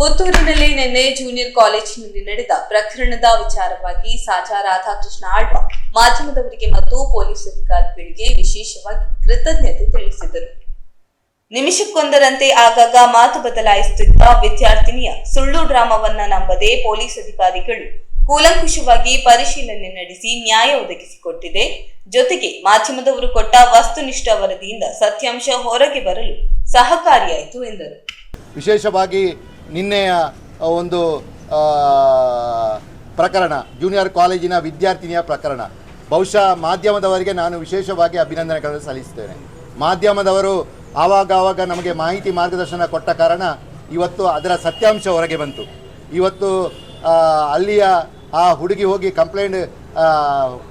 ಪುತ್ತೂರಿನಲ್ಲಿ ನಿನ್ನೆ ಜೂನಿಯರ್ ಕಾಲೇಜಿನಲ್ಲಿ ನಡೆದ ಪ್ರಕರಣದ ವಿಚಾರವಾಗಿ ಸಾಜಾ ರಾಧಾಕೃಷ್ಣ ಆಳ್ವ ಮಾಧ್ಯಮದವರಿಗೆ ಮತ್ತು ಪೊಲೀಸ್ ಅಧಿಕಾರಿಗಳಿಗೆ ವಿಶೇಷವಾಗಿ ಕೃತಜ್ಞತೆ ತಿಳಿಸಿದರು. ನಿಮಿಷಕ್ಕೊಂದರಂತೆ ಆಗಾಗ ಮಾತು ಬದಲಾಯಿಸುತ್ತಿದ್ದ ವಿದ್ಯಾರ್ಥಿನಿಯ ಸುಳ್ಳು ಡ್ರಾಮಾವನ್ನ ನಂಬದೆ ಪೊಲೀಸ್ ಅಧಿಕಾರಿಗಳು ಕೂಲಂಕುಷವಾಗಿ ಪರಿಶೀಲನೆ ನಡೆಸಿ ನ್ಯಾಯ ಒದಗಿಸಿಕೊಟ್ಟಿದೆ. ಜೊತೆಗೆ ಮಾಧ್ಯಮದವರು ಕೊಟ್ಟ ವಸ್ತುನಿಷ್ಠ ವರದಿಯಿಂದ ಸತ್ಯಾಂಶ ಹೊರಗೆ ಬರಲು ಸಹಕಾರಿಯಾಯಿತು ಎಂದರು. ವಿಶೇಷವಾಗಿ ನಿನ್ನೆಯ ಒಂದು ಪ್ರಕರಣ ಜೂನಿಯರ್ ಕಾಲೇಜಿನ ವಿದ್ಯಾರ್ಥಿನಿಯ ಪ್ರಕರಣ. ಬಹುಶಃ ಮಾಧ್ಯಮದವರಿಗೆ ನಾನು ವಿಶೇಷವಾಗಿ ಅಭಿನಂದನೆಗಳನ್ನು ಸಲ್ಲಿಸ್ತೇನೆ ಮಾಧ್ಯಮದವರು ಆವಾಗ ನಮಗೆ ಮಾಹಿತಿ ಮಾರ್ಗದರ್ಶನ ಕೊಟ್ಟ ಕಾರಣ ಇವತ್ತು ಅದರ ಸತ್ಯಾಂಶ ಹೊರಗೆ ಬಂತು. ಇವತ್ತು ಅಲ್ಲಿಯ, ಆ ಹುಡುಗಿ ಹೋಗಿ ಕಂಪ್ಲೇಂಟ್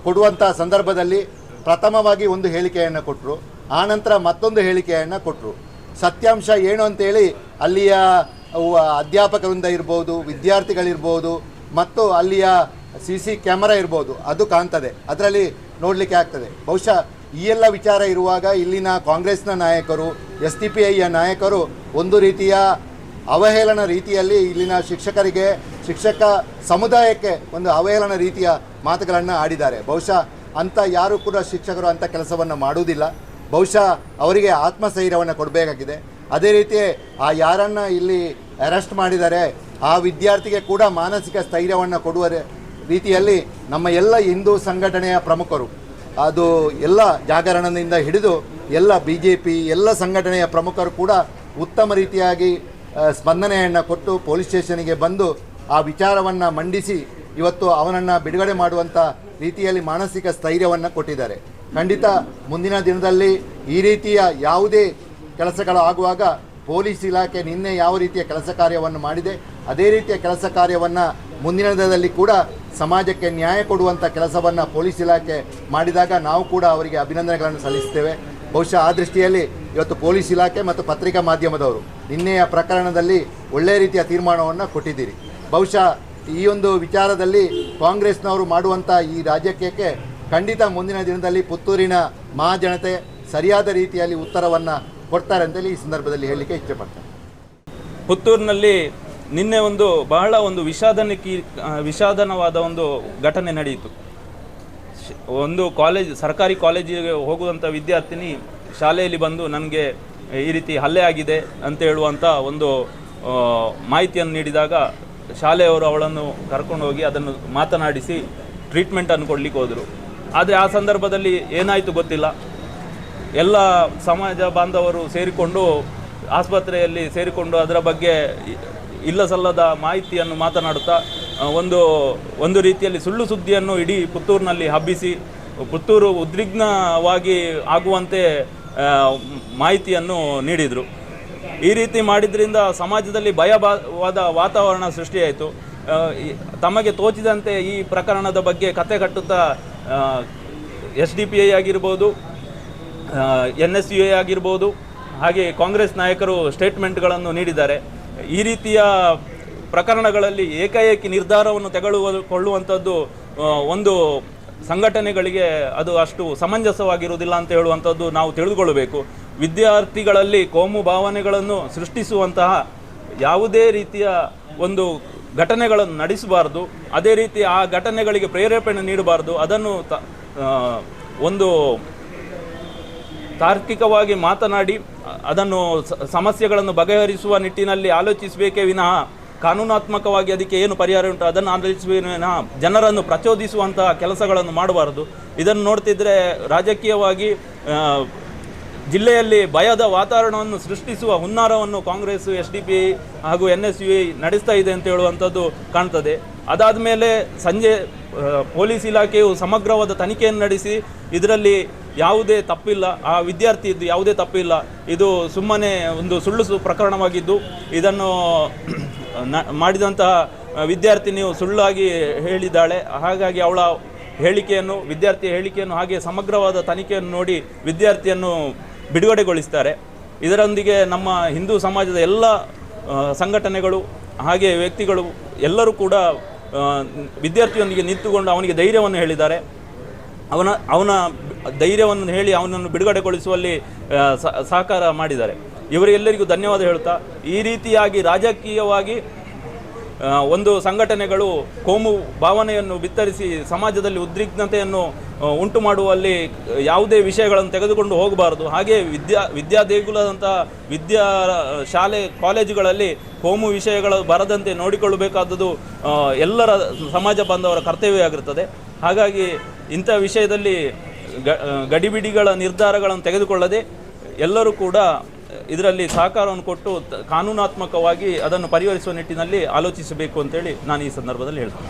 ಕೊಡುವಂಥ ಸಂದರ್ಭದಲ್ಲಿ ಪ್ರಥಮವಾಗಿ ಒಂದು ಹೇಳಿಕೆಯನ್ನು ಕೊಟ್ಟರು ಆನಂತರ ಮತ್ತೊಂದು ಹೇಳಿಕೆಯನ್ನು ಕೊಟ್ಟರು ಸತ್ಯಾಂಶ ಏನು ಅಂತೇಳಿ ಅಲ್ಲಿಯ ಅಧ್ಯಾಪಕರಿಂದ ಇರ್ಬೋದು, ವಿದ್ಯಾರ್ಥಿಗಳಿರ್ಬೋದು, ಮತ್ತು ಅಲ್ಲಿಯ ಸಿ ಸಿ ಕ್ಯಾಮರಾ ಇರ್ಬೋದು, ಅದು ಕಾಣ್ತದೆ. ಅದರಲ್ಲಿ ನೋಡಲಿಕ್ಕೆ ಆಗ್ತದೆ. ಬಹುಶಃ ಈ ಎಲ್ಲ ವಿಚಾರ ಇರುವಾಗ ಇಲ್ಲಿನ ಕಾಂಗ್ರೆಸ್ನ ನಾಯಕರು, ಎಸ್ ಟಿ ಪಿ ಐಯ ನಾಯಕರು ಒಂದು ರೀತಿಯ ಅವಹೇಳನ ರೀತಿಯಲ್ಲಿ ಇಲ್ಲಿನ ಶಿಕ್ಷಕರಿಗೆ, ಶಿಕ್ಷಕ ಸಮುದಾಯಕ್ಕೆ ಒಂದು ಅವಹೇಳನ ರೀತಿಯ ಮಾತುಗಳನ್ನು ಆಡಿದ್ದಾರೆ. ಬಹುಶಃ ಅಂಥ ಯಾರು ಕೂಡ ಶಿಕ್ಷಕರು ಅಂಥ ಕೆಲಸವನ್ನು ಮಾಡುವುದಿಲ್ಲ. ಬಹುಶಃ ಅವರಿಗೆ ಆತ್ಮಸ್ಥೈರ್ಯವನ್ನು ಕೊಡಬೇಕಾಗಿದೆ. ಅದೇ ರೀತಿ ಆ ಯಾರನ್ನು ಇಲ್ಲಿ ಅರೆಸ್ಟ್ ಮಾಡಿದ್ದಾರೆ ಆ ವಿದ್ಯಾರ್ಥಿಗೆ ಕೂಡ ಮಾನಸಿಕ ಸ್ಥೈರ್ಯವನ್ನು ಕೊಡುವ ರೀತಿಯಲ್ಲಿ ನಮ್ಮ ಎಲ್ಲ ಹಿಂದೂ ಸಂಘಟನೆಯ ಪ್ರಮುಖರು, ಅದು ಎಲ್ಲ ಜಾಗರಣದಿಂದ ಹಿಡಿದು ಎಲ್ಲ ಬಿ ಜೆ ಪಿ ಎಲ್ಲ ಸಂಘಟನೆಯ ಪ್ರಮುಖರು ಕೂಡ ಉತ್ತಮ ರೀತಿಯಾಗಿ ಸ್ಪಂದನೆಯನ್ನು ಕೊಟ್ಟು ಪೊಲೀಸ್ ಸ್ಟೇಷನಿಗೆ ಬಂದು ಆ ವಿಚಾರವನ್ನು ಮಂಡಿಸಿ ಇವತ್ತು ಅವನನ್ನು ಬಿಡುಗಡೆ ಮಾಡುವಂಥ ರೀತಿಯಲ್ಲಿ ಮಾನಸಿಕ ಸ್ಥೈರ್ಯವನ್ನು ಕೊಟ್ಟಿದ್ದಾರೆ. ಖಂಡಿತ ಮುಂದಿನ ದಿನದಲ್ಲಿ ಈ ರೀತಿಯ ಯಾವುದೇ ಕೆಲಸಗಳು ಆಗುವಾಗ ಪೊಲೀಸ್ ಇಲಾಖೆ ನಿನ್ನೆ ಯಾವ ರೀತಿಯ ಕೆಲಸ ಕಾರ್ಯವನ್ನು ಮಾಡಿದೆ, ಅದೇ ರೀತಿಯ ಕೆಲಸ ಕಾರ್ಯವನ್ನು ಮುಂದಿನ ದಿನದಲ್ಲಿ ಕೂಡ ಸಮಾಜಕ್ಕೆ ನ್ಯಾಯ ಕೊಡುವಂಥ ಕೆಲಸವನ್ನು ಪೊಲೀಸ್ ಇಲಾಖೆ ಮಾಡಿದಾಗ ನಾವು ಕೂಡ ಅವರಿಗೆ ಅಭಿನಂದನೆಗಳನ್ನು ಸಲ್ಲಿಸ್ತೇವೆ ಬಹುಶಃ ಆ ದೃಷ್ಟಿಯಲ್ಲಿ ಇವತ್ತು ಪೊಲೀಸ್ ಇಲಾಖೆ ಮತ್ತು ಪತ್ರಿಕಾ ಮಾಧ್ಯಮದವರು ನಿನ್ನೆಯ ಪ್ರಕರಣದಲ್ಲಿ ಒಳ್ಳೆಯ ರೀತಿಯ ತೀರ್ಮಾನವನ್ನು ಕೊಟ್ಟಿದ್ದೀರಿ. ಬಹುಶಃ ಈ ಒಂದು ವಿಚಾರದಲ್ಲಿ ಕಾಂಗ್ರೆಸ್ನವರು ಮಾಡುವಂಥ ಈ ರಾಜಕೀಯಕ್ಕೆ ಖಂಡಿತ ಮುಂದಿನ ದಿನದಲ್ಲಿ ಪುತ್ತೂರಿನ ಮಹಾಜನತೆ ಸರಿಯಾದ ರೀತಿಯಲ್ಲಿ ಉತ್ತರವನ್ನು ಕೊಡ್ತಾರೆ ಅಂತೇಳಿ ಈ ಸಂದರ್ಭದಲ್ಲಿ ಹೇಳಲಿಕ್ಕೆ ಇಚ್ಛೆಪಡ್ತಾರೆ ಪುತ್ತೂರಿನಲ್ಲಿ ನಿನ್ನೆ ಒಂದು ಬಹಳ ಒಂದು ವಿಷಾದನಕಿ ವಿಷಾದನವಾದ ಒಂದು ಘಟನೆ ನಡೆಯಿತು. ಒಂದು ಕಾಲೇಜ್, ಸರ್ಕಾರಿ ಕಾಲೇಜಿಗೆ ಹೋಗುವಂಥ ವಿದ್ಯಾರ್ಥಿನಿ ಶಾಲೆಯಲ್ಲಿ ಬಂದು ನನಗೆ ಈ ರೀತಿ ಹಲ್ಲೆ ಆಗಿದೆ ಅಂತ ಹೇಳುವಂಥ ಒಂದು ಮಾಹಿತಿಯನ್ನು ನೀಡಿದಾಗ ಶಾಲೆಯವರು ಅವಳನ್ನು ಕರ್ಕೊಂಡು ಹೋಗಿ ಅದನ್ನು ಮಾತನಾಡಿಸಿ ಟ್ರೀಟ್ಮೆಂಟನ್ನು ಕೊಡಲಿಕ್ಕೆ ಹೋದರು. ಆದರೆ ಆ ಸಂದರ್ಭದಲ್ಲಿ ಏನಾಯಿತು ಗೊತ್ತಿಲ್ಲ. ಎಲ್ಲ ಸಮಾಜ ಬಾಂಧವರು ಸೇರಿಕೊಂಡು, ಆಸ್ಪತ್ರೆಯಲ್ಲಿ ಸೇರಿಕೊಂಡು ಅದರ ಬಗ್ಗೆ ಇಲ್ಲ ಸಲ್ಲದ ಮಾಹಿತಿಯನ್ನು ಮಾತನಾಡುತ್ತಾ ಒಂದು ಒಂದು ರೀತಿಯಲ್ಲಿ ಸುಳ್ಳು ಸುದ್ದಿಯನ್ನು ಇಡೀ ಪುತ್ತೂರಿನಲ್ಲಿ ಹಬ್ಬಿಸಿ, ಪುತ್ತೂರು ಉದ್ವಿಗ್ನವಾಗಿ ಆಗುವಂತೆ ಮಾಹಿತಿಯನ್ನು ನೀಡಿದರು. ಈ ರೀತಿ ಮಾಡಿದ್ರಿಂದ ಸಮಾಜದಲ್ಲಿ ಭಯವಾದ ವಾತಾವರಣ ಸೃಷ್ಟಿಯಾಯಿತು. ತಮಗೆ ತೋಚಿದಂತೆ ಈ ಪ್ರಕರಣದ ಬಗ್ಗೆ ಕತೆ ಕಟ್ಟುತ್ತಾ ಎಸ್ ಡಿ ಪಿ ಐ ಆಗಿರ್ಬೋದು ಎನ್ ಎಸ್ ಯು ಎ ಆಗಿರ್ಬೋದು, ಹಾಗೆ ಕಾಂಗ್ರೆಸ್ ನಾಯಕರು ಸ್ಟೇಟ್ಮೆಂಟ್ಗಳನ್ನು ನೀಡಿದ್ದಾರೆ. ಈ ರೀತಿಯ ಪ್ರಕರಣಗಳಲ್ಲಿ ಏಕಾಏಕಿ ನಿರ್ಧಾರವನ್ನು ತೆಗೆದುಕೊಳ್ಳುವಂಥದ್ದು ಒಂದು ಸಂಘಟನೆಗಳಿಗೆ ಅದು ಅಷ್ಟು ಸಮಂಜಸವಾಗಿರುವುದಿಲ್ಲ ಅಂತ ಹೇಳುವಂಥದ್ದು ನಾವು ತಿಳಿದುಕೊಳ್ಳಬೇಕು. ವಿದ್ಯಾರ್ಥಿಗಳಲ್ಲಿ ಕೋಮು ಭಾವನೆಗಳನ್ನು ಸೃಷ್ಟಿಸುವಂತಹ ಯಾವುದೇ ರೀತಿಯ ಒಂದು ಘಟನೆಗಳನ್ನು ನಡೆಸಬಾರ್ದು. ಅದೇ ರೀತಿ ಆ ಘಟನೆಗಳಿಗೆ ಪ್ರೇರೇಪಣೆ ನೀಡಬಾರ್ದು. ಅದನ್ನು ತ- ಒಂದು ತಾರ್ಕಿಕವಾಗಿ ಮಾತನಾಡಿ, ಅದನ್ನು ಸಮಸ್ಯೆಗಳನ್ನು ಬಗೆಹರಿಸುವ ನಿಟ್ಟಿನಲ್ಲಿ ಆಲೋಚಿಸಬೇಕೇ ವಿನಃ ಕಾನೂನಾತ್ಮಕವಾಗಿ ಅದಕ್ಕೆ ಏನು ಪರಿಹಾರ ಉಂಟು, ಅದನ್ನು ಆಲೋಚಿಸುವ ಜನರನ್ನು ಪ್ರಚೋದಿಸುವಂತಹ ಕೆಲಸಗಳನ್ನು ಮಾಡಬಾರದು. ಇದನ್ನು ನೋಡ್ತಿದ್ರೆ ರಾಜಕೀಯವಾಗಿ ಜಿಲ್ಲೆಯಲ್ಲಿ ಭಯದ ವಾತಾವರಣವನ್ನು ಸೃಷ್ಟಿಸುವ ಹುನ್ನಾರವನ್ನು ಕಾಂಗ್ರೆಸ್ ಎಸ್ ಡಿ ಪಿ ಹಾಗೂ ಎನ್ ಎಸ್ ಯು ನಡೆಸ್ತಾ ಇದೆ ಅಂತ ಹೇಳುವಂಥದ್ದು ಕಾಣ್ತದೆ. ಅದಾದ ಮೇಲೆ ಸಂಜೆ ಪೊಲೀಸ್ ಇಲಾಖೆಯು ಸಮಗ್ರವಾದ ತನಿಖೆಯನ್ನು ನಡೆಸಿ, ಇದರಲ್ಲಿ ಯಾವುದೇ ತಪ್ಪಿಲ್ಲ, ಆ ವಿದ್ಯಾರ್ಥಿ ಇದ್ದು ಯಾವುದೇ ತಪ್ಪಿಲ್ಲ. ಇದು ಸುಮ್ಮನೆ ಒಂದು ಸುಳ್ಳು ಪ್ರಕರಣವಾಗಿದ್ದು, ಇದನ್ನು ಮಾಡಿದಂತಹ ವಿದ್ಯಾರ್ಥಿನಿಯು ಸುಳ್ಳಾಗಿ ಹೇಳಿದ್ದಾಳೆ. ಹಾಗಾಗಿ ಅವಳ ಹೇಳಿಕೆಯನ್ನು, ವಿದ್ಯಾರ್ಥಿಯ ಹೇಳಿಕೆಯನ್ನು ಹಾಗೆ ಸಮಗ್ರವಾದ ತನಿಖೆಯನ್ನು ನೋಡಿ ವಿದ್ಯಾರ್ಥಿಯನ್ನು ಬಿಡುಗಡೆಗೊಳಿಸ್ತಾರೆ. ಇದರೊಂದಿಗೆ ನಮ್ಮ ಹಿಂದೂ ಸಮಾಜದ ಎಲ್ಲ ಸಂಘಟನೆಗಳು ಹಾಗೆ ವ್ಯಕ್ತಿಗಳು ಎಲ್ಲರೂ ಕೂಡ ವಿದ್ಯಾರ್ಥಿಯೊಂದಿಗೆ ನಿಂತುಕೊಂಡು ಅವನಿಗೆ ಧೈರ್ಯವನ್ನು ಹೇಳಿದ್ದಾರೆ. ಅವನ ಅವನ ಧೈರ್ಯವನ್ನು ಹೇಳಿ ಅವನನ್ನು ಬಿಡುಗಡೆಗೊಳಿಸುವಲ್ಲಿ ಸಹಕಾರ ಮಾಡಿದ್ದಾರೆ. ಇವರೆಲ್ಲರಿಗೂ ಧನ್ಯವಾದ ಹೇಳುತ್ತಾ ಈ ರೀತಿಯಾಗಿ ರಾಜಕೀಯವಾಗಿ ಒಂದು ಸಂಘಟನೆಗಳು ಕೋಮು ಭಾವನೆಯನ್ನು ಬಿತ್ತರಿಸಿ ಸಮಾಜದಲ್ಲಿ ಉದ್ವಿಗ್ನತೆಯನ್ನು ಆ, ಉಂಟು ಮಾಡುವಲ್ಲಿ ಯಾವುದೇ ವಿಷಯಗಳನ್ನು ತೆಗೆದುಕೊಂಡು ಹೋಗಬಾರದು. ಹಾಗೆ ವಿದ್ಯಾ ವಿದ್ಯಾ ದೇಗುಲದಂಥ ವಿದ್ಯಾ ಶಾಲೆ, ಕಾಲೇಜುಗಳಲ್ಲಿ ಕೋಮು ವಿಷಯಗಳು ಬರದಂತೆ ನೋಡಿಕೊಳ್ಳಬೇಕಾದದ್ದು ಎಲ್ಲರ ಸಮಾಜ ಬಾಂಧವರ ಕರ್ತವ್ಯ ಆಗಿರುತ್ತದೆ. ಹಾಗಾಗಿ ಇಂಥ ವಿಷಯದಲ್ಲಿ ಗಡಿಬಿಡಿಗಳ ನಿರ್ಧಾರಗಳನ್ನು ತೆಗೆದುಕೊಳ್ಳದೆ ಎಲ್ಲರೂ ಕೂಡ ಇದರಲ್ಲಿ ಸಹಕಾರವನ್ನು ಕೊಟ್ಟು ಕಾನೂನಾತ್ಮಕವಾಗಿ ಅದನ್ನು ಪರಿಹರಿಸುವ ನಿಟ್ಟಿನಲ್ಲಿ ಆಲೋಚಿಸಬೇಕು ಅಂತೇಳಿ ನಾನು ಈ ಸಂದರ್ಭದಲ್ಲಿ ಹೇಳ್ತೇನೆ.